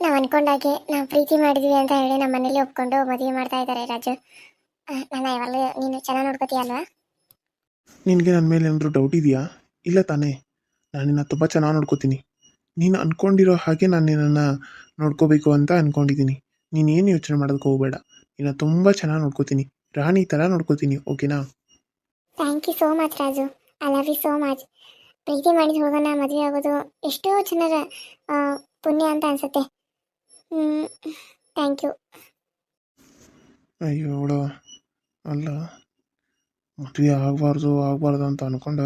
ನಾವು ಅನ್ಕೊಂಡಾಗೆ ನಾವು ಪ್ರೀತಿ ಮಾಡಿದ್ವಿ ಅಂತ ಹೇಳಿ ನಮ್ಮ ಮನೇಲಿ ಒಪ್ಕೊಂಡು ಮದುವೆ ಮಾಡ್ತಾ ಇದ್ದಾರೆ ರಾಜು. ನನ್ನ ಯಾವಾಗಲೂ ನೀನು ಚೆನ್ನಾಗಿ ನೋಡ್ಕೋತೀಯ ಅಲ್ವಾ? ನಿನಗೆ ನನ್ನ ಮೇಲೆ ಏನಾದರೂ ಡೌಟ್ ಇದೆಯಾ? ಇಲ್ಲ ತಾನೇ. ನಾನು ನಿನ್ನ ತುಂಬ ಚೆನ್ನಾಗಿ ನೋಡ್ಕೋತೀನಿ. ನೀನು ಅಂದ್ಕೊಂಡಿರೋ ಹಾಗೆ ನಾನು ನಿನ್ನನ್ನು ನೋಡ್ಕೋಬೇಕು ಅಂತ ಅಂದ್ಕೊಂಡಿದ್ದೀನಿ ಏನು ಯೋಚನೆ ಮಾಡೋದಕ್ಕೆ ಹೋಗಬೇಡ. ನಿನ್ನ ತುಂಬ ಚೆನ್ನಾಗಿ ನೋಡ್ಕೋತೀನಿ. ರಾಣಿ ಥರ ನೋಡ್ಕೋತೀನಿ ಓಕೆನಾ? Thank you so much Raju. I love you so much ಪ್ರೀತಿ ಮಾಡಿದ ಹುಡುಗನ ಮದುವೆ ಆಗೋದು ಎಷ್ಟೋ ಜನರ ಪುಣ್ಯ ಅಂತ ಅನ್ಸುತ್ತೆ. ಥ್ಯಾಂಕ್ ಯು ಅಯ್ಯೋ ಅವಳು ಅಲ್ಲ ಮದುವೆ ಆಗಬಾರ್ದು ಆಗಬಾರ್ದು ಅಂತ ಅನ್ಕೊಂಡ.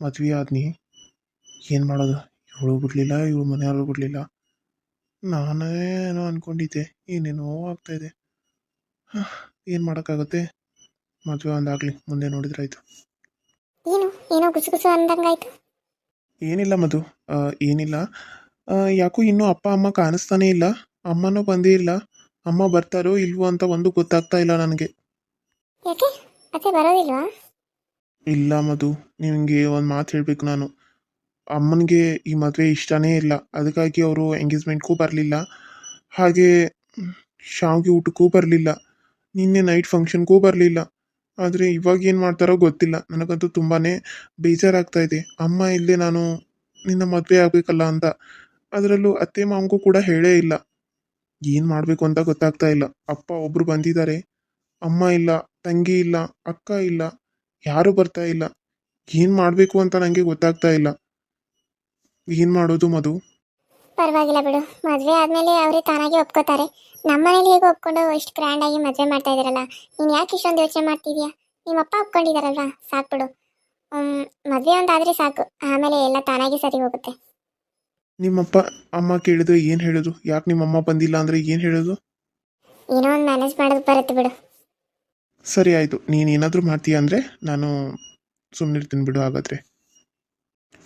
ಮದುವೆ ಆದ್ನಿ. ಏನು ಮಾಡೋದು? ಇವಳು ಬಿಡಲಿಲ್ಲ ಇವಳು ಮನೆಯವರು ಬಿಡಲಿಲ್ಲ. ನಾನೇನೋ ಅಂದ್ಕೊಂಡಿದ್ದೆ ಏನೇನೋ ಆಗ್ತಾಯಿದೆ ಏನು ಮಾಡೋಕ್ಕಾಗುತ್ತೆ? ಮದುವೆ ಒಂದಾಗಲಿ ಮುಂದೆ ನೋಡಿದ್ರೆ ಆಯಿತು. ಏನು? ಏನೋ ಗುಸು ಗುಸು ಅಂದಂಗಾಯ್ತು ಏನಿಲ್ಲ ಮಧು. ಏನಿಲ್ಲ. ಯಾಕೋ ಇನ್ನೂ ಅಪ್ಪ ಅಮ್ಮ ಕಾಣಿಸ್ತಾನೇ ಇಲ್ಲ. ಅಮ್ಮನೂ ಬಂದೇ ಇಲ್ಲ ಅಮ್ಮ ಬರ್ತಾರೋ ಇಲ್ವೋ ಅಂತ ಒಂದು ಗೊತ್ತಾಗ್ತಾ ಇಲ್ಲ ನನಗೆ. ಯಾಕೆ? ಅತ್ತೆ ಬರೋದಿಲ್ವಾ? ಇಲ್ಲ ಮಧು ನಿಮಗೆ ಒಂದು ಮಾತು ಹೇಳಬೇಕು ನಾನು. ಅಮ್ಮನಿಗೆ ಈ ಮದುವೆ ಇಷ್ಟನೇ ಇಲ್ಲ. ಅದಕ್ಕಾಗಿ ಅವರು ಎಂಗೇಜ್ಮೆಂಟ್ಗೂ ಬರಲಿಲ್ಲ. ಹಾಗೆ ಶಾವಿಗೆ ಊಟಕ್ಕೂ ಬರಲಿಲ್ಲ. ನಿನ್ನೆ ನೈಟ್ ಫಂಕ್ಷನ್ಗೂ ಬರಲಿಲ್ಲ. ಆದರೆ ಇವಾಗ ಏನು ಮಾಡ್ತಾರೋ ಗೊತ್ತಿಲ್ಲ. ನನಗಂತೂ ತುಂಬಾ ಬೇಜಾರಾಗ್ತಾ ಇದೆ. ಅಮ್ಮ ಇಲ್ಲದೆ ನಾನು ನಿನ್ನ ಮದುವೆ ಆಗಬೇಕಲ್ಲ ಅಂತ. ಅದರಲ್ಲೂ ಅತ್ತೆ ಮಾವನಿಗೂ ಕೂಡ ಹೇಳೇ ಇಲ್ಲ. ಏನು ಮಾಡಬೇಕು ಅಂತ ಗೊತ್ತಾಗ್ತಾ ಇಲ್ಲ. ಅಪ್ಪ ಒಬ್ಬರು ಬಂದಿದ್ದಾರೆ. ಅಮ್ಮ ಇಲ್ಲ, ತಂಗಿ ಇಲ್ಲ, ಅಕ್ಕ ಇಲ್ಲ, ಯಾರು ಬರ್ತಾ ಇಲ್ಲ. ಏನು ಮಾಡಬೇಕು ಅಂತ ನನಗೆ ಗೊತ್ತಾಗ್ತಾ ಇಲ್ಲ. ಏನು ಮಾಡೋದು ಮಧು? ಪರವಾಗಿಲ್ಲ ಬಿಡು. ಮದುವೆ ಆದಮೇಲೆ ಅವರೇ ತಾನಾಗಿ ಒಪ್ಕೋತಾರೆ. ನಮ್ಮ ಮನೇಲಿ ಹೇಗೆ ಒಪ್ಕೊಂಡು ಇಷ್ಟು ಗ್ರ್ಯಾಂಡಾಗಿ ಮದುವೆ ಮಾಡ್ತಾ ಇದ್ರಲ್ಲ. ನೀನು ಯಾಕೆ ಇಷ್ಟೊಂದು ಯೋಚನೆ ಮಾಡ್ತಿದ್ಯಾ? ನಿಮ್ಮಪ್ಪ ಒಪ್ಕೊಂಡಿದ್ದಾರಲ್ವಾ ಸಾಕು ಬಿಡು. ಮದುವೆ ಒಂದಾದ್ರೆ ಸಾಕು. ಆಮೇಲೆ ಎಲ್ಲ ತಾನಾಗಿ ಸರಿ ಹೋಗುತ್ತೆ. ನಿಮ್ಮಪ್ಪ ಅಮ್ಮ ಕೇಳಿದ್ರೆ ಏನು ಹೇಳೋದು ಯಾಕೆ ನಿಮ್ಮಮ್ಮ ಬಂದಿಲ್ಲ ಅಂದರೆ ಏನು ಹೇಳೋದು ಏನೋ ಒಂದು ಮ್ಯಾನೇಜ್ ಮಾಡೋದು ಬರುತ್ತೆ ಬಿಡು. ಸರಿ ಆಯಿತು. ನೀನು ಏನಾದರೂ ಮಾಡ್ತೀಯ ಅಂದರೆ ನಾನು ಸುಮ್ಮನಿರ್ತೀನಿ ಬಿಡು ಹಾಗಾದ್ರೆ.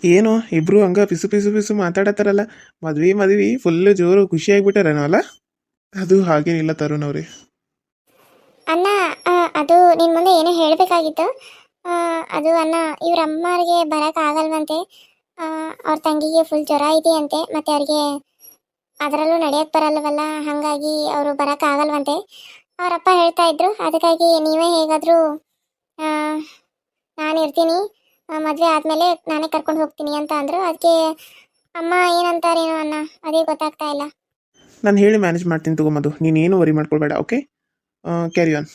ಏನೋ ಇಬ್ರು ಹಂಗ ಪಿಸು ಪಿಸು ಪಿಸು ಮಾತಾಡತ್ತಾರಲ್ಲ. ಮದ್ವೆ ಮದ್ವೆ ಫುಲ್ ಜೋರು ಖುಷಿಯಾಗಿಬಿಟ್ಟಾರೇನೋ ಅಲ್ಲ ಅದು ಹಾಗೇನಿಲ್ಲ ತರುಣ್ ಅವರೇ. ಅಣ್ಣ ಆ, ಅದು ನಿಮ್ಮ ಮುಂದೆ ಏನೋ ಹೇಳಬೇಕಾಗಿತ್ತು ಅದು ಅಣ್ಣ ಇವ್ರ ಅಮ್ಮರಿಗೆ ಬರೋಕ್ಕಾಗಲ್ವಂತೆ ಅವ್ರ ತಂಗಿಗೆ ಫುಲ್ ಜ್ವರ ಇದೆಯಂತೆ ಮತ್ತೆ ಅವ್ರಿಗೆ ಅದರಲ್ಲೂ ನಡೆಯಕ್ಕೆ ಬರಲ್ವಲ್ಲ ಹಾಗಾಗಿ ಅವರು ಬರೋಕ್ಕಾಗಲ್ವಂತೆ ಅವರಪ್ಪ ಹೇಳ್ತಾ ಇದ್ರು ಅದಕ್ಕಾಗಿ ನೀವೇ ಹೇಗಾದರೂ ನಾನು ಇರ್ತೀನಿ ಮದುವೆ ಆದಮೇಲೆ ನಾನೇ ಕರ್ಕೊಂಡು ಹೋಗ್ತೀನಿ ಅಂತ ಅಂದರು. ಅದಕ್ಕೆ ಅಮ್ಮ ಏನಂತಾರೇನೋ ಅಣ್ಣ ಅದೇ ಗೊತ್ತಾಗ್ತಾ ಇಲ್ಲ. ನಾನು ಹೇಳಿ ಮ್ಯಾನೇಜ್ ಮಾಡ್ತೀನಿ ತಗೋ ಮಧು ನೀನೇನು worry ಮಾಡ್ಕೊಳ್ಬೇಡ okay carry on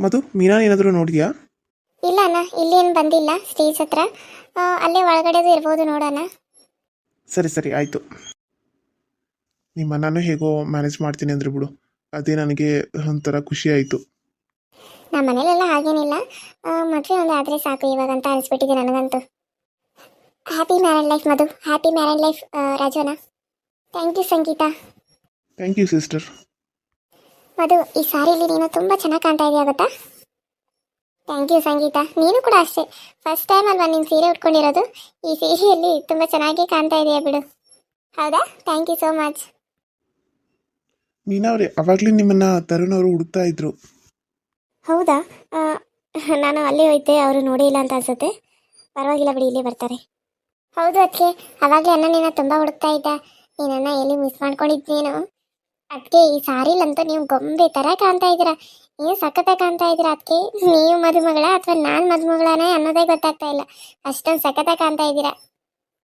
Madhu Meena ಏನಾದರೂ ನೋಡಿದ್ಯಾ? ಇಲ್ಲ ಅಣ್ಣ ಇಲ್ಲೇನು ಬಂದಿಲ್ಲ ಸ್ಟೇಜ್ ಹತ್ರ. ಅಲ್ಲೇ ಒಳಗಡೆದು ಇರ್ಬೋದು ನೋಡೋಣ. ಸರಿ ಸರಿ ಆಯಿತು. ನಿಮ್ಮ ನಾನು ಹೇಗೋ ಮ್ಯಾನೇಜ್ ಮಾಡ್ತೀನಿ ಅಂದ್ರೆ ಬಿಡು. ಅದೇ ನನಗೆ ಒಂಥರ ಖುಷಿ ಆಯಿತು. ನಮ್ಮ ಮನೇಲೆಲ್ಲ ಹಾಗೇನಿಲ್ಲ. ಮದುವೆ ಒಂದು ಆದರೆ ಸಾಕು ಇವಾಗ ಅಂತ ಅನಿಸ್ಬಿಟ್ಟಿದೆ ನನಗಂತೂ. Happy married life Madhu. Happy married life ರಾಜೋನ thank you Sangeetha. Thank you sister Madhu ಈ ಸಾರಿಲಿ ನೀನು ತುಂಬ ಚೆನ್ನಾಗಿ ಕಾಣ್ತಾ ಇದೆಯಾ ಗೊತ್ತಾ? Thank you Sangeetha. ನೀನು ಕೂಡ ಅಷ್ಟೇ. ಫಸ್ಟ್ ಟೈಮ್ ಅಲ್ವಾ ನೀನು ಸೀರೆ ಉಟ್ಕೊಂಡಿರೋದು? ಈ ಸೀರೆಯಲ್ಲಿ ತುಂಬ ಚೆನ್ನಾಗಿ ಕಾಣ್ತಾ ಇದೆಯಾ ಬಿಡು. ಹೌದಾ? Thank you so much Meena ಅವರೇ ಅವಾಗಲೇ ನಿಮ್ಮನ್ನು ತರುಣ್ ಅವರು ಹುಡುಕ್ತಾ ಇದ್ರು. ಹೌದಾ? ಆ, ನಾನು ಅಲ್ಲಿ ಹೋಯ್ತೆ ಅವರು ನೋಡೇ ಇಲ್ಲ ಅಂತ ಅನ್ಸುತ್ತೆ. ಪರವಾಗಿಲ್ಲ ಬಿಡಿ ಇಲ್ಲಿ ಬರ್ತಾರೆ. ಹೌದು ಅದಕ್ಕೆ ಅವಾಗಲೇ ಅಣ್ಣ ನಿನ್ನ ತುಂಬ ಹುಡುಕ್ತಾ ಇದ್ದ. ನೀನನ್ನ ಎಲ್ಲಿ ಮಿಸ್ ಮಾಡ್ಕೊಂಡಿದ್ನೇನು. ಅದಕ್ಕೆ ಈ ಸಾರಿಲಂತೂ ನೀವು ಗೊಂಬೆ ಥರ ಕಾಣ್ತಾ ಇದ್ದೀರಾ. ನೀವು ಸಖತ್ತಾಗಿ ಕಾಣ್ತಾ ಇದ್ದೀರಾ ಅದಕ್ಕೆ ನೀವು ಮದುಮಗಳ ಅಥವಾ ನಾನು ಮದುಮಗಳನೇ ಅನ್ನೋದೇ ಗೊತ್ತಾಗ್ತಾ ಇಲ್ಲ. ಅಷ್ಟೊಂದು ಸಖತ್ತಾಗಿ ಕಾಣ್ತಾ ಇದ್ದೀರಾ?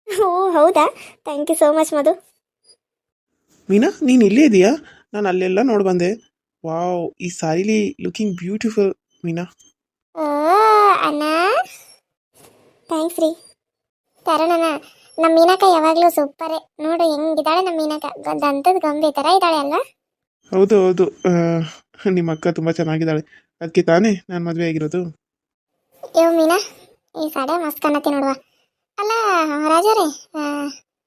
ಓ ಹೌದಾ? Thank you so much Madhu. Meena ನೀನು ಇಲ್ಲೇ ಇದೆಯಾ? ನಾನು ಅಲ್ಲೆಲ್ಲ ನೋಡಿ ಬಂದೆ. ವಾವ್ ಈ ಸಾರಿಲಿ ಲುಕಿಂಗ್ ಬ್ಯೂಟಿಫುಲ್ ಮೀನಾ. ಓ ಅಣ್ಣ. ಥ್ಯಾಂಕ್ಸ್ ರೀ. ತರುಣನ ನಮ್ಮ ಮೀನಕ್ಕ ಯಾವಾಗಲೂ ಸೂಪರೇ. ನೋಡು ಹೆಂಗಿದ್ದಾಳೆ ನಮ್ಮ ಮೀನಕ್ಕ. ದಂತದ ಗೊಂಬೆ ಥರ ಇದ್ದಾಳೆ ಅಲ್ವಾ? ಹೌದು ಹೌದು. ಆ, ನಿಮ್ಮ ಅಕ್ಕ ತುಂಬ ಚೆನ್ನಾಗಿದ್ದಾಳೆ. ಅದಕ್ಕೆ ತಾನೇ ನಾನು ಮದುವೆ ಆಗಿರೋದು. ಯೋ ಮೀನಾ ಈ ಸಾಡೆ ಮಸ್ತ್ ಕಾಣತ್ತೆ ನೋಡುವ. ಅಲ್ಲ ರಾಜರೇ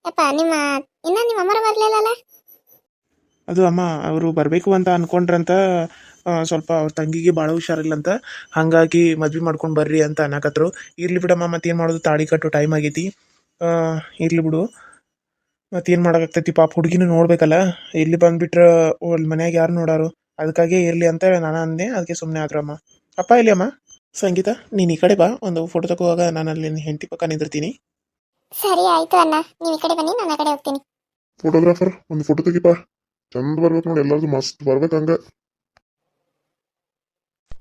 ಯಪ್ಪ ನಿಮ್ಮ ಇನ್ನ ನಿಮ್ಮ ಅಮ್ಮರು ಬರಲಿಲ್ಲಲ್ಲ ಅದು ಅಮ್ಮ ಅವರು ಬರಬೇಕು ಅಂತ ಅನ್ಕೊಂಡ್ರಂತ ಸ್ವಲ್ಪ ಅವ್ರ ತಂಗಿಗೆ ಭಾಳ ಹುಷಾರಿಲ್ಲ ಅಂತ ಹಾಗಾಗಿ ಮದ್ವೆ ಮಾಡ್ಕೊಂಡು ಬರ್ರಿ ಅಂತ ಅನ್ನಕತ್ರು. ಇರ್ಲಿ ಬಿಡಮ್ಮ ಮತ್ತೇನು ಮಾಡೋದು? ತಾಳಿ ಕಟ್ಟು ಟೈಮ್ ಆಗೈತಿ. ಇರ್ಲಿ ಬಿಡು. ಮತ್ತೇನು ಮಾಡೋಕ್ಕಾಗ್ತೈತಿ ಪಾಪ ಹುಡುಗಿನೂ ನೋಡ್ಬೇಕಲ್ಲ. ಇಲ್ಲಿ ಬಂದ್ಬಿಟ್ರೆ ಅಲ್ಲಿ ಮನ್ಯಾಗ ಯಾರು ನೋಡಾರು? ಅದಕ್ಕಾಗೆ ಇರಲಿ ಅಂತ ನಾನು ಅಂದೆ. ಅದಕ್ಕೆ ಸುಮ್ಮನೆ ಆದ್ರು ಅಮ್ಮ. ಅಪ್ಪ ಇಲ್ಲಿ ಅಮ್ಮ. ಸಂಗೀತ ನೀನು ಈ ಕಡೆ ಬಾ. ಒಂದು ಫೋಟೋ ತಗೋವಾಗ ನಾನು ಅಲ್ಲಿ ಹೆಂಡತಿ ಪಕ್ಕ ನಿಂದಿರ್ತೀನಿ. ಸರಿ ಆಯ್ತು ಅಣ್ಣ. ನೀವು ಈ ಕಡೆ ಬನ್ನಿ ನಾನು ಆ ಕಡೆ ಹೋಗ್ತೀನಿ. ಫೋಟೋಗ್ರಾಫರ್ ಒಂದು ಫೋಟೋ ತೆಗಿಪ್ಪ ಚಂದ ಬರ್ಬೇಕು ನೋಡಿ ಎಲ್ಲರದು ಮಸ್ತ್ ಬರ್ಬೇಕು ಹಂಗ.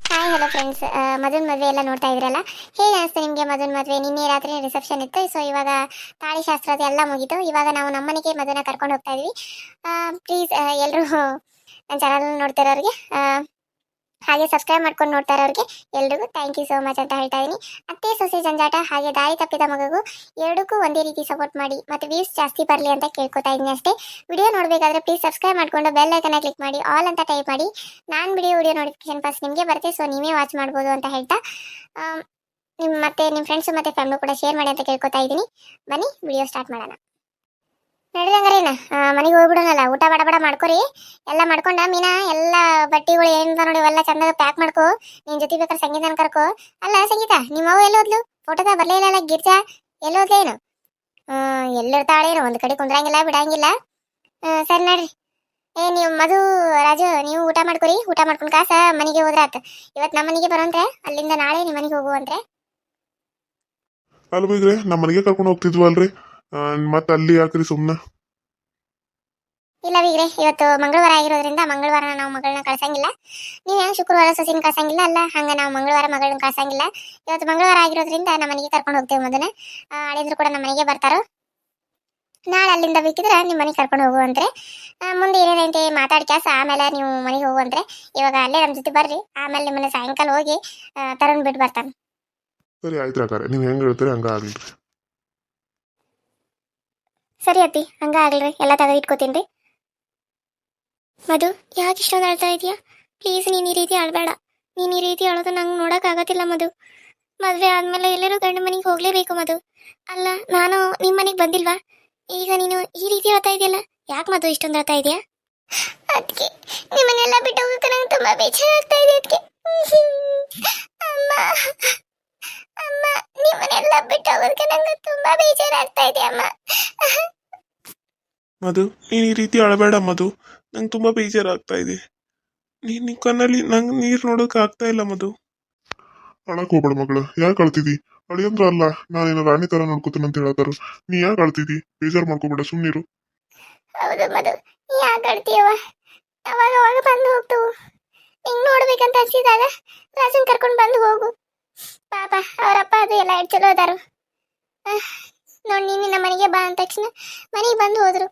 ಹಾಯ್ ಹಲೋ ಫ್ರೆಂಡ್ಸ್ ಮದುವೆ ಮದುವೆ ಎಲ್ಲ ನೋಡ್ತಾ ಇದ್ರಲ್ಲ? ಹೇಗೆ ಅನಿಸ್ತು ನಿಮಗೆ ಮದುವೆ ಮದುವೆ? ನಿನ್ನೆ ರಾತ್ರಿ ರಿಸೆಪ್ಷನ್ ಇತ್ತು. ಸೊ ಇವಾಗ ತಾಳಿ ಶಾಸ್ತ್ರ ಅದು ಎಲ್ಲ ಮುಗೀತು. ಇವಾಗ ನಾವು ನಮ್ಮನೆಗೆ ಮದುವೆನ ಕರ್ಕೊಂಡು ಹೋಗ್ತಾ ಇದೀವಿ. ಪ್ಲೀಸ್ ಎಲ್ಲರೂ ನನ್ನ ಚಾನಲ್ ನೋಡ್ತಿರೋರಿಗೆ ಹಾಗೆ ಸಬ್ಸ್ಕ್ರೈಬ್ ಮಾಡ್ಕೊಂಡು ನೋಡ್ತಾ ಇರೋರಿಗೆ ಎಲ್ರಿಗೂ ಥ್ಯಾಂಕ್ ಯು ಸೋ ಮಚ್ ಅಂತ ಹೇಳ್ತಾ ಇದ್ದೀನಿ. ಅತ್ತೆ, ಸೊಸೆ, ಜಂಜಾಟ ಹಾಗೆ ದಾರಿ ತಪ್ಪಿದ ಮಗಗೂ ಎರಡಕ್ಕೂ ಒಂದೇ ರೀತಿ ಸಪೋರ್ಟ್ ಮಾಡಿ ಮತ್ತು ವ್ಯೂಸ್ ಜಾಸ್ತಿ ಬರಲಿ ಅಂತ ಕೇಳ್ಕೊತಾ ಇದ್ದೀನಿ ಅಷ್ಟೇ. ವಿಡಿಯೋ ನೋಡಬೇಕಾದ್ರೆ ಪ್ಲೀಸ್ ಸಬ್ಸ್ಕ್ರೈಬ್ ಮಾಡ್ಕೊಂಡು ಬೆಲ್ ಐಕನ್ನ ಕ್ಲಿಕ್ ಮಾಡಿ ಆಲ್ ಅಂತ ಟೈಪ್ ಮಾಡಿ. ನಾನು ಬಿಡಿಯೋ ವಿಡಿಯೋ ನೋಟಿಫಿಕೇಶನ್ ಫಸ್ಟ್ ನಿಮಗೆ ಬರುತ್ತೆ ಸೊ ನೀವೇ ವಾಚ್ ಮಾಡ್ಬೋದು ಅಂತ ಹೇಳ್ತಾ. ನಿಮ್ಮ ಮತ್ತೆ ನಿಮ್ಮ ಫ್ರೆಂಡ್ಸು ಮತ್ತು ಫ್ಯಾಮಿಲಿ ಕೂಡ ಶೇರ್ ಮಾಡಿ ಅಂತ ಕೇಳ್ಕೊತಾ ಇದ್ದೀನಿ. ಬನ್ನಿ ವಿಡಿಯೋ ಸ್ಟಾರ್ಟ್ ಮಾಡೋಣ. ನಡೆದಂಗಾರೇನ ಮನೆಗೆ ಹೋಗ್ಬಿಡೋಣಲ್ಲ ಊಟ ಬಡ ಬಡ ಮಾಡ್ಕೊರಿ. ಎಲ್ಲ ಮಾಡ್ಕೊಂಡ ಮೀನಾ, ಎಲ್ಲ ಬಟ್ಟಿಗಳು ಏನಿಂದ ನೋಡಿ ಇವೆಲ್ಲ ಚಂದಾಗ ಪ್ಯಾಕ್ ಮಾಡ್ಕೋ. ನಿನ್ ಜೊತೆ ಬೇಕಾದ್ರೆ ಸಂಗೀತನ ಕರ್ಕೋ. ಅಲ್ಲ ಸಂಗೀತ ನಿಮ್ಮ ಅವು ಎಲ್ಲಿ ಓದ್ಲು ಫೋಟೋದ ಬರ್ಲೇ ಇಲ್ಲ ಗಿರ್ಜಾ? ಎಲ್ಲೋದ್ಲೇನು ಎಲ್ಲಿರ್ತಾಳೇನು ಒಂದು ಕಡೆ ಕುಂದ್ರಂಗಿಲ್ಲ, ಬಿಡಂಗಿಲ್ಲ. ಸರಿ ನಡ್ರಿ. ಏ, ನೀವು ಮಧು, ರಾಜು, ನೀವು ಊಟ ಮಾಡ್ಕೊರಿ. ಊಟ ಮಾಡ್ಕೊಂಡು ಕಾಸ ಮನೆಗೆ ಹೋದ್ರಾತ. ಇವತ್ತು ನಮ್ಮ ಮನೆಗೆ ಬರೋಂದ್ರೆ ಅಲ್ಲಿಂದ ನಾಳೆ ನಿಮ್ಮ ಮನೆಗೆ ಹೋಗುವಂದ್ರೆ ಅಲ್ಲ ಬೀಗ್ರೆ ನಮ್ಮ ಮನೆಗೆ ಕರ್ಕೊಂಡು ಹೋಗ್ತಿದ್ವಲ್ರಿ? ಮತ್ತೆ ಅಲ್ಲಿ ಯಾಕ್ರಿ ಸುಮ್ಮನೆ ಇಲ್ಲ ವೀಗ್ರೆ ಇವತ್ತು ಮಂಗಳವಾರ ಆಗಿರೋದ್ರಿಂದ ಮಂಗಳವಾರ ನಾವು ಮಗಳನ್ನ ಕಳ್ಸಂಗಿಲ್ಲ. ನೀವು ಹೆಂಗ್ ಶುಕ್ರವಾರ ಸಸಿನ ಕಳ್ಸಂಗಿಲ್ಲ ಅಲ್ಲ? ಹಂಗ ನಾವು ಮಂಗಳವಾರ ಮಗಳನ್ನ ಕಳ್ಸಂಗಿಲ್ಲ. ಇವತ್ತು ಮಂಗಳವಾರ ಆಗಿರೋದ್ರಿಂದ ನಮ್ಮ ಮನೆಗೆ ಕರ್ಕೊಂಡು ಹೋಗ್ತೇವೆ ಮೊದಲ. ಅಳಿದ್ರು ಕೂಡ ನಮ್ಮ ಮನೆಗೆ ಬರ್ತಾರೋ. ನಾಳೆ ಅಲ್ಲಿಂದ ಬೇಕಿದ್ರೆ ನಿಮ್ಮ ಮನೆಗೆ ಕರ್ಕೊಂಡು ಹೋಗುವಂತ್ರೆ ಮುಂದೆ ಏನೇನೈತೆ ಮಾತಾಡ್ಕ್ಯಾಸ ಆಮೇಲೆ ನೀವು ಮನೆಗೆ ಹೋಗುವಂತ್ರೆ ಇವಾಗ ಅಲ್ಲೇ ನಮ್ಮ ಜೊತೆ ಬರ್ರಿ. ಆಮೇಲೆ ನಿಮ್ಮನ್ನ ಸಾಯಂಕಾಲ ಹೋಗಿ ತರನ್ ಬಿಟ್ಟು ಬರ್ತಾನೆ. ಸರಿ ಆಯ್ತು ನೀವು ಹೆಂಗೆ ಹೇಳ್ತೀರಿ ಹಂಗ ಆಗ್ಲಿ. ಸರಿ ಅತ್ತಿ, ಹಂಗ ಆಗ್ಲ್ರಿ ಎಲ್ಲ ತೆಗೆದು ಇಟ್ಕೋತೀನಿ ರೀ. ಮಧು, ಯಾಕೆ ಇಷ್ಟೊಂದು ಅಳ್ತಾ ಇದೀಯಾ? ಪ್ಲೀಸ್ ನೀನು ಈ ರೀತಿ ಅಳ್ಬೇಡ. ನೀನು ಈ ರೀತಿ ಅಳೋದು ನಂಗೆ ನೋಡೋಕ್ಕಾಗತ್ತಿಲ್ಲ ಮಧು. ಮದುವೆ ಆದಮೇಲೆ ಎಲ್ಲರೂ ಗಂಡು ಮನೆಗೆ ಹೋಗಲೇಬೇಕು ಮಧು. ಅಲ್ಲ, ನಾನು ನಿಮ್ಮ ಮನೆಗೆ ಬಂದಿಲ್ವಾ? ಈಗ ನೀನು ಈ ರೀತಿ ಅಳ್ತಾ ಇದೆಯಲ್ಲ, ಯಾಕೆ ಮಧು ಇಷ್ಟೊಂದು ಅಳ್ತಾ ಇದೆಯಾ? ಅದಕ್ಕೆ ನಿಮ್ಮನ್ನೆಲ್ಲ ಬಿಟ್ಟು ಹೋಗೋಕೆ ನಂಗೆ ತುಂಬ ಬೇಜಾರಾಗ್ತಾ ಇದೆ ಅದಕ್ಕೆ ಅಮ್ಮ ಅಮ್ಮ ನಿಮ್ಮನ್ನೆಲ್ಲ ಬಿಟ್ಟು ಹೋಗೋದಕ್ಕೆ ನಂಗೆ ತುಂಬಾ ಬೇಜಾರಾಗ್ತಾ ಇದೆ ಅಮ್ಮ. ಮಧು ನೀನು ಈ ರೀತಿ ಅಳಬೇಡ ಮಧು. ನಂಗೆ ತುಂಬ ಬೇಜಾರಾಗ್ತಾ ಇದೆ. ನೀನು ನಿಮ್ಮ ಕಣ್ಣಲ್ಲಿ ನಂಗೆ ನೀರು ನೋಡೋಕೆ ಆಗ್ತಾ ಇಲ್ಲ ಮಧು. ಅಳಕ್ ಹೋಗ್ಬೇಡ ಮಗಳು ಯಾಕೆ ಅಳ್ತಿದ್ದಿ ಅಳಿಯಂದ್ರ ಅಲ್ಲ ನಾನೇನು ರಾಣಿ ತರ ನೋಡ್ಕೋತೀನಿ ಅಂತ ಹೇಳತ್ತಾರ. ನೀ ಯಾಕೆ ಅಳ್ತಿದ್ದಿ ಬೇಜಾರು ಮಾಡ್ಕೋಬೇಡ ಸುಮ್ಮನಿರು ಹೌದು ಮಧು ಯಾಕೆ ಅಳ್ತೀಯವ ಅವಾಗ ಅವಾಗ ಬಂದು ಹೋಗ್ತವು? ಹಿಂಗ್ ನೋಡ್ಬೇಕಂತ ಅನ್ಸಿದಾಗ ರಾಜನ್ ಕರ್ಕೊಂಡು ಬಂದು ಹೋಗು. ಪಾಪ ಅವರಪ್ಪ ಅದು ಎಲ್ಲ ಚಲೋ ಅದಾರು. ನೋಡಿ ನೀನು ನಮ್ಮ ಮನೆಗೆ ಬಾ ಅಂದ ತಕ್ಷಣ ಮನೆಗೆ ಬಂದು ಹೋದ್ರು.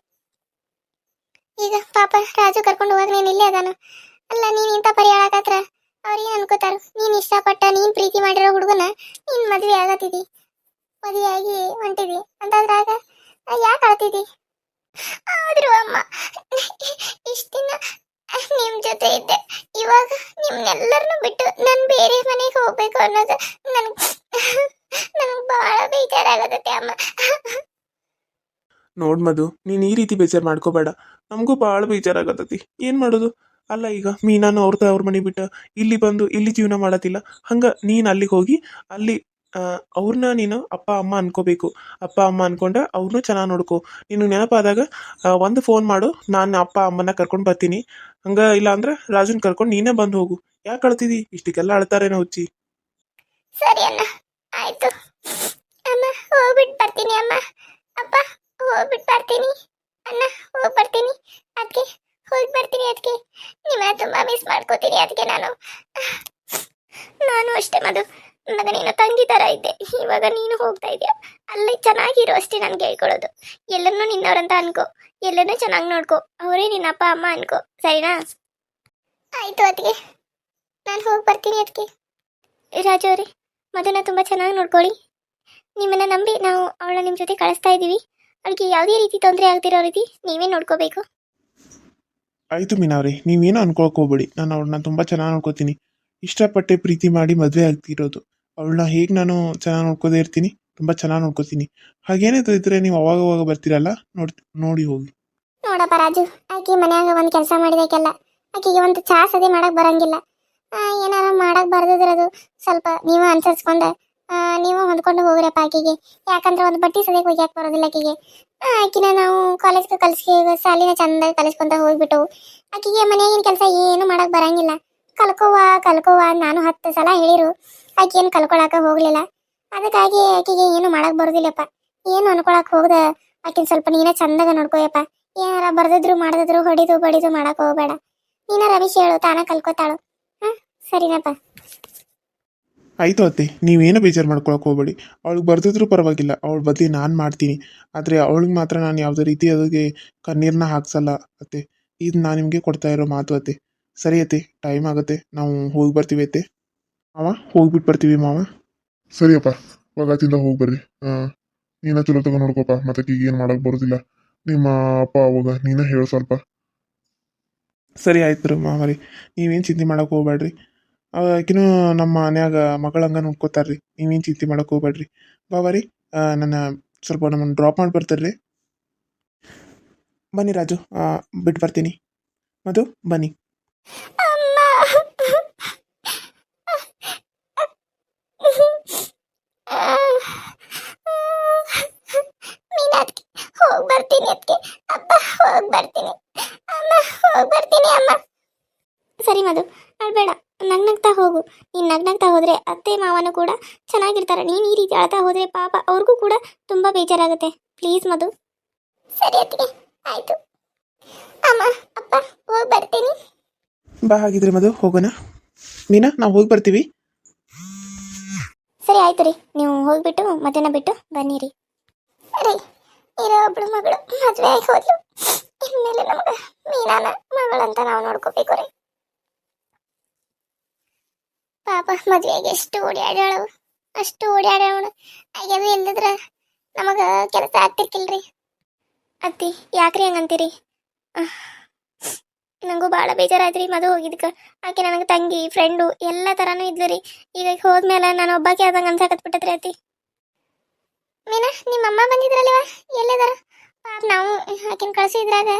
ಈಗ ಪಾಪ, ರಾಜು ಕರ್ಕೊಂಡು ಹೋಗಾಗ ನೀನು ಇಲ್ಲೇ ಅದಾನು? ಅಲ್ಲ, ನೀನು ಇಂಥ ಪರಿ ಅವ್ರಿಗೆ ಅವ್ರೇನ್ ನೀನು ಇಷ್ಟಪಟ್ಟ, ನೀನ್ ಪ್ರೀತಿ ಮಾಡಿರೋ ಹುಡುಗನ ನೀನ್ ಮದುವೆ ಆಗತ್ತಿದಿ. ಮದುವೆ ಆಗಿ ಹೊಂಟಿದಿ ಅಂತಾದ್ರಾಗ ಯಾಕೆ ಆತಿದಿ ಆದ್ರೂ ಅಮ್ಮ ಇಷ್ಟು ದಿನ ನಿಮ್ ಜೊತೆ ಇದ್ದೆ. ಇವಾಗ ನಿಮ್ನೆಲ್ಲರನ್ನು ಬಿಟ್ಟು ನಾನು ಬೇರೆ ಮನೆಗೆ ಹೋಗ್ಬೇಕು ಅನ್ನೋದು ನನಗೆ ನನಗೆ ಬಹಳ ಬೇಜಾರಾಗತ್ತೆ ಅಮ್ಮ. ನೋಡ್ ಮಧು, ನೀನು ಈ ರೀತಿ ಬೇಜಾರು ಮಾಡ್ಕೋಬೇಡ. ನಮಗೂ ಭಾಳ ಬೇಜಾರಾಗತ್ತತಿ. ಏನು ಮಾಡೋದು? ಅಲ್ಲ ಈಗ ಮೀನಾನು ಅವ್ರದ್ದು ಅವ್ರ ಮನೆ ಬಿಟ್ಟು ಇಲ್ಲಿ ಬಂದು ಇಲ್ಲಿ ಜೀವನ ಮಾಡತ್ತಿಲ್ಲ. ಹಂಗೆ ನೀನು ಅಲ್ಲಿಗೆ ಹೋಗಿ, ಅಲ್ಲಿ ಅವ್ರನ್ನ ನೀನು ಅಪ್ಪ, ಅಮ್ಮ ಅನ್ಕೋಬೇಕು. ಅಪ್ಪ, ಅಮ್ಮ ಅನ್ಕೊಂಡು ಅವ್ರನ್ನೂ ಚೆನ್ನಾಗಿ ನೋಡ್ಕೊ. ನೀನು ನೆನಪಾದಾಗ ಒಂದು ಫೋನ್ ಮಾಡು. ನಾನು ಅಪ್ಪ ಅಮ್ಮನ ಕರ್ಕೊಂಡು ಬರ್ತೀನಿ. ಹಂಗೆ ಇಲ್ಲ ಅಂದ್ರೆ ರಾಜನ್ ಕರ್ಕೊಂಡು ನೀನೇ ಬಂದು ಹೋಗು. ಯಾಕೆ ಅಳ್ತಿದಿ? ಇಷ್ಟಕ್ಕೆಲ್ಲ ಅಳ್ತಾರೇನೋ ಹುಚ್ಚಿ. ಸರಿ ಅಣ್ಣ. ಆಯ್ತು. ಅಮ್ಮ ಹೋಗ್ಬಿಟ್ಟು ಬರ್ತೀನಿ ಅಮ್ಮ. ಅಪ್ಪ ಹೋಗ್ಬಿಟ್ಟು ಬರ್ತೀನಿ. ಅಣ್ಣ, ಹೋಗಿ ಬರ್ತೀನಿ. ಅದಕ್ಕೆ ಹೋಗಿ ಬರ್ತೀನಿ ಅದಕ್ಕೆ ನಿಮ್ಮ ತುಂಬಾ ಮಿಸ್ ಮಾಡ್ಕೋತೀನಿ ಅದಕ್ಕೆ ನಾನು. ನಾನು ಅಷ್ಟೇ ಮದು ಮಗ ನೀನು ತಂಗಿ ಥರ ಇದ್ದೆ ಇವಾಗ ನೀನು ಹೋಗ್ತಾ ಇದೆಯಾ? ಅಲ್ಲಿ ಚೆನ್ನಾಗಿರೋ ಅಷ್ಟೇ ನನಗೆ ಹೇಳ್ಕೊಳ್ಳೋದು. ಎಲ್ಲರನ್ನೂ ನಿನ್ನವ್ರಂತ ಅನ್ಕೋ. ಎಲ್ಲರನ್ನೂ ಚೆನ್ನಾಗಿ ನೋಡ್ಕೋ. ಅವರೇ ನಿನ್ನ ಅಪ್ಪ, ಅಮ್ಮ ಅನ್ಕೋ. ಸರಿನಾ? ಆಯ್ತು ಅದಕ್ಕೆ ನಾನು ಹೋಗಿ ಬರ್ತೀನಿ ಅದಕ್ಕೆ ರಾಜು ಅವರೇ ಮದನ ತುಂಬ ಚೆನ್ನಾಗಿ ನೋಡ್ಕೊಳ್ಳಿ. ನಿಮ್ಮನ್ನ ನಂಬಿ ನಾವು ಅವಳ ನಿಮ್ಮ ಜೊತೆ ಕಳಿಸ್ತಾ ಇದ್ದೀವಿ ಅವಳಿಗೆ ಯಾವುದೇ ರೀತಿ ತೊಂದರೆ ಆಗ್ತಿರೋ ರೀತಿ ನೀವೇ ನೋಡ್ಕೋಬೇಕು. ಆಯಿತು ಮೀನಾವ್ರಿ ನೀವೇನು ಅನ್ಕೊಳಕ್ ಹೋಗ್ಬೇಡಿ. ನಾನು ಅವಳನ್ನ ತುಂಬ ಚೆನ್ನಾಗಿ ನೋಡ್ಕೋತೀನಿ. ಇಷ್ಟಪಟ್ಟೆ ಪ್ರೀತಿ ಮಾಡಿ ಮದುವೆ ಆಗ್ತಿರೋದು. ಅವಳನ್ನ ಹೇಗೆ ನಾನು ಚೆನ್ನಾಗಿ ನೋಡ್ಕೋದೇ ಇರ್ತೀನಿ, ತುಂಬ ಚೆನ್ನಾಗಿ ನೋಡ್ಕೋತೀನಿ ಹಾಗೇನೇ ತಿದ್ರೆ ನೀವು ಅವಾಗ ಅವಾಗ ಬರ್ತೀರಲ್ಲ? ನೋಡಿ ನೋಡಿ ಹೋಗಿ. ನೋಡಪ್ಪ ರಾಜು, ಆಕೆ ಮನ್ಯಾಗ ಒಂದು ಕೆಲಸ ಮಾಡಿದಕ್ಕೆಲ್ಲ ಆಕೆಗೆ ಒಂದು ಚಾ ಸದಿ ಮಾಡಕ್ ಬರಂಗಿಲ್ಲ. ಏನಾರ ಮಾಡಕ್ ಅದು ಸ್ವಲ್ಪ ನೀವು ಅನ್ಸರ್ಸ್ಕೊಂಡ ನೀವು ಹೊಂದ್ಕೊಂಡು ಹೋಗ್ರಪ್ಪ ಆಕೆಗೆ. ಯಾಕಂದ್ರೆ ಒಂದು ಬಟ್ಟೆ ಸದ್ಯಕ್ಕೆ ಯಾಕೆ ಬರೋದಿಲ್ಲ ಆಕೆಗೆ. ಆಕಿನ ನಾವು ಕಾಲೇಜ್ಗೆ ಕಲಿಸಿ ಸಾಲಿನ ಚಂದ ಕಲಿಸ್ಕೊಂತ ಹೋಗ್ಬಿಟ್ಟು ಆಕೆಗೆ ಮನೆಯಾಗಿನ ಕೆಲಸ ಏನು ಮಾಡಕ್ ಬರಂಗಿಲ್ಲ. ಕಲ್ಕೋವ ಕಲ್ಕೋವ ನಾನು ಹತ್ತು ಸಲ ಹೇಳಿರು. ಆಕೆ ಏನು ಕಲ್ಕೊಳಕ ಹೋಗ್ಲಿಲ್ಲ. ಅದಕ್ಕಾಗಿ ಆಕೆಗೆ ಏನು ಮಾಡಕ್ ಬರೋದಿಲ್ಲಪ್ಪ. ಏನು ಅನ್ಕೊಳಕ್ ಹೋಗ್ದ? ಆಕಿನ ಸ್ವಲ್ಪ ನೀನ ಚಂದಾಗ ನೋಡ್ಕೋಯಪ್ಪ. ಏನಾರ ಬರ್ದಿದ್ರು, ಮಾಡದಿದ್ರು, ಹೊಡಿದು, ಬಡಿದು ಮಾಡಕ್ ಹೋಗ್ಬೇಡ. ನೀನ ರಮೇಶ್ ಹೇಳು, ತಾನ ಕಲ್ಕೋತಾಳು. ಹಾ, ಸರಿನಪ್ಪ. ಆಯಿತು ಅತ್ತೆ, ನೀವೇನು ಬೇಜಾರು ಮಾಡ್ಕೊಳಕ್ಕೆ ಹೋಗ್ಬೇಡಿ. ಅವಳಿಗೆ ಬರ್ದಿದ್ರು ಪರವಾಗಿಲ್ಲ, ಅವಳ ಬದಲಿ ನಾನು ಮಾಡ್ತೀನಿ. ಆದರೆ ಅವಳಿಗೆ ಮಾತ್ರ ನಾನು ಯಾವುದೇ ರೀತಿ ಅದಕ್ಕೆ ಕಣ್ಣೀರನ್ನ ಹಾಕ್ಸಲ್ಲ ಅತ್ತೆ. ಇದು ನಾನು ನಿಮಗೆ ಕೊಡ್ತಾ ಇರೋ ಮಾತು ಅತ್ತೆ. ಸರಿ ಅತ್ತೆ ಟೈಮ್ ಆಗುತ್ತೆ. ನಾವು ಹೋಗಿ ಬರ್ತೀವಿ ಅತ್ತೆ. ಮಾವ ಹೋಗ್ಬಿಟ್ಟು ಬರ್ತೀವಿ ಮಾವ. ಸರಿಯಪ್ಪ ಒಗಾತಿಂದ ಹೋಗಿ ಬರ್ರಿ. ಹಾಂ ನೀನ ಚಲೋ ತಗೋ ನೋಡ್ಕೋಪ ಮತ್ತೆ ಈಗ ಏನು ಮಾಡಕ್ ಬರೋದಿಲ್ಲ. ನಿಮ್ಮ ಅಪ್ಪ ಅವಾಗ ನೀನ ಹೇಳು ಸ್ವಲ್ಪ. ಸರಿ ಆಯ್ತು ರೀ. ಮಾವರಿ ನೀವೇನು ಚಿಂತೆ ಮಾಡಕ್ಕೆ ಹೋಗ್ಬೇಡ್ರಿ. ಆಕಿನೂ ನಮ್ಮ ಮನ್ಯಾಗ ಮಗಳಂಗ ನೋಡ್ಕೋತಾರ್ರಿ. ನೀವೇನು ಚಿಂತೆ ಮಾಡಕ್ಕೆ ಹೋಗ್ಬೇಡ್ರಿ. ಬಾವರಿ ನನ್ನ ಸ್ವಲ್ಪ ನಮ್ಮನ್ನು ಡ್ರಾಪ್ ಮಾಡಿ ಬರ್ತಾರ್ರಿ. ಬನ್ನಿ ರಾಜು ಬಿಟ್ಟು ಬರ್ತೀನಿ. ಮಧು ಬನ್ನಿ. ಅಮ್ಮ. ಮೀನಾತ್ಗೆ ಹೋಗಿ ಬರ್ತೀನಿ ಅದಕ್ಕೆ ಅಪ್ಪ ಹೋಗಿ ಬರ್ತೀನಿ ಅಮ್ಮ ಹೋಗಿ ಬರ್ತೀನಿ ಅಮ್ಮ. ಸರಿ ಮಧು, ಅಳ್ಬೇಡ. ನಗ್ನಗ್ತಾ ಹೋಗು. ನೀನು ನಗ್ನಗ್ತಾ ಹೋದ್ರೆ ಅತ್ತೆ, ಮಾವನು ಕೂಡ ಚೆನ್ನಾಗಿರ್ತಾರೆ. ನೀನು ಈ ರೀತಿ ಅಳ್ತಾ ಹೋದ್ರೆ ಪಾಪ ಅವ್ರಿಗೂ ಕೂಡ ತುಂಬ ಬೇಜಾರಾಗುತ್ತೆ. ಪ್ಲೀಸ್ ಮಧು. ಸರಿ ಆಯ್ತು. ಅಮ್ಮ, ಅಪ್ಪ ಹೋಗಿ ಬರ್ತೀನಿ ಬಾ ಹಾಗಿದ್ರೆ ಮದು ಹೋಗೋಣ. ಮೀನಾ, ನಾವು ಹೋಗಿ ಬರ್ತೀವಿ. ಸರಿ, ಆಯ್ತು ರೀ. ನೀವು ಹೋಗ್ಬಿಟ್ಟು, ಮಧ್ಯಾಹ್ನ ಬಿಟ್ಟು ಬನ್ನಿರಿ ರೀ. ಇರೋ ಒಬ್ಳು ಮಗಳು ಮದುವೆ ಆಗಿ ಹೋದ್ಲು. ಇನ್ಮೇಲೆ ನಮಗೆ ಮೀನಾನ ಮಗಳಂತ ನಾವು ನೋಡ್ಕೋಬೇಕು ರೀ. ಪಾಪ, ಮದುವೆಗೆ ಎಷ್ಟು ಓಡಾಡೋಳು ಅಷ್ಟು ಓಡಾಡೋಣ ಹಾಗೆ ಇಲ್ಲದ್ರ ನಮಗೆ ಕೆಲಸ ಆಗ್ತಿರ್ಕಿಲ್ರಿ ಅತ್ತಿ, ಯಾಕ್ರಿ ಹಂಗಂತೀರಿ? ನಂಗೂ ಭಾಳ ಬೇಜಾರಾಯ್ತು ರೀ ಮದುವೆ ಹೋಗಿದ್ಕೆ ಆಕೆ ನನಗೆ ತಂಗಿ ಫ್ರೆಂಡು ಎಲ್ಲ ಥರನೂ ಇದ್ಲು ರೀ. ಈಗ ಹೋದ್ಮೇಲೆ ನಾನು ಒಬ್ಬಾಕೆ ಆದಂಗೆ ಅನ್ಸಾಕತ್ಬಿಟ್ಟತ್ರಿ ಆತಿ ಮೀನಾ, ನಿಮ್ಮ ಅಮ್ಮ ಬಂದಿದ್ರಲ್ವ? ಪಾಪ, ನಾವು ಆಕಿನ ಕಳ್ಸಿದ್ರಾಗ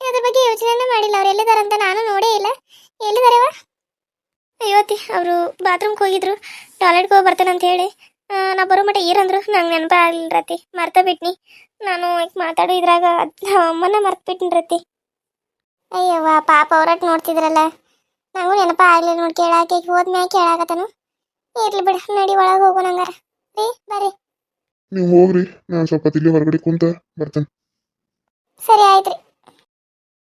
ಅದ್ರ ಬಗ್ಗೆ ಯೋಚನೆನೇ ಮಾಡಿಲ್ಲ. ಅವ್ರು ಎಲ್ಲಿದಾರ ಅಂತ ನಾನು ನೋಡೇ ಇಲ್ಲ. ಎಲ್ಲಿದಾರವ ಅಯ್ಯೋತಿ ಅವರು ಬಾತ್ರೂಮ್ಗೆ ಹೋಗಿದ್ರು. ಟಾಯ್ಲೆಟ್ಗೆ ಹೋಗಿ ಬರ್ತೇನೆ ಅಂತ ಹೇಳಿ. ನಾ ಬರೋ ಮಟ್ಟ ಏರಂದ್ರು ನಂಗೆ ನೆನಪ ಆಗ್ಲಿಲ್ಲ ರತಿ ಮರ್ತ ಬಿಟ್ನಿ ನಾನು ಮಾತಾಡೋ ಇದ್ರಾಗ ಅಮ್ಮನ ಮರ್ತು ಬಿಟ್ಟಿನಿ ರತಿ ಅಯ್ಯವ್ವ ಪಾಪ ಅವ್ರಟ್ ನೋಡ್ತಿದ್ರಲ್ಲ. ನಂಗೂ ನೆನಪ ಆಗ್ಲಿಲ್ಲ ನೋಡಿ ಕೇಳಾಕೆ ಹೋದ್ಮ್ಯಾಗ ಕೇಳಾಕತ್ತನು. ಇರ್ಲಿ ಬಿಡ ನಡಿ ಒಳಗೆ ಹೋಗು ನಂಗಾರ. ರೀ ಬರ್ರಿ. ನೀವು ಹೋಗ್ರಿ ನಾನು ಸ್ವಲ್ಪ ತಿಳಿ ಹೊರಗಡೆ ಕುಂತ ಬರ್ತೇನೆ. ಸರಿ ಆಯ್ತ್ರಿ.